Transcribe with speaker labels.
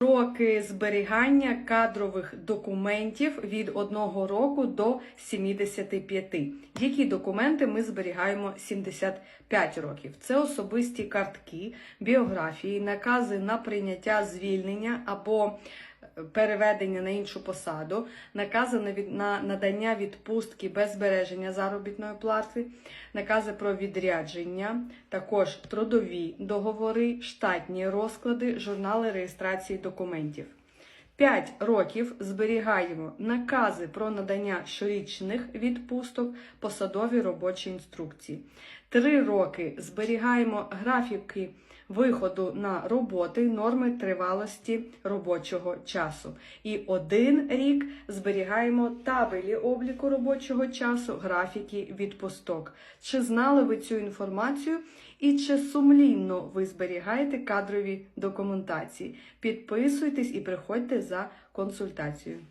Speaker 1: Роки зберігання кадрових документів від 1 року до 75. Які документи ми зберігаємо 75 років? Це особисті картки, біографії, накази на прийняття звільнення або переведення на іншу посаду, накази на, надання відпустки без збереження заробітної плати, накази про відрядження, також трудові договори, штатні розклади, журнали реєстрації документів. 5 років зберігаємо накази про надання щорічних відпусток, посадові робочі інструкції. 3 роки зберігаємо графіки виходу на роботи, норми тривалості робочого часу. І один рік зберігаємо табелі обліку робочого часу, графіки відпусток. Чи знали ви цю інформацію? І чи сумлінно ви зберігаєте кадрові документації? Підписуйтесь і приходьте за консультацією.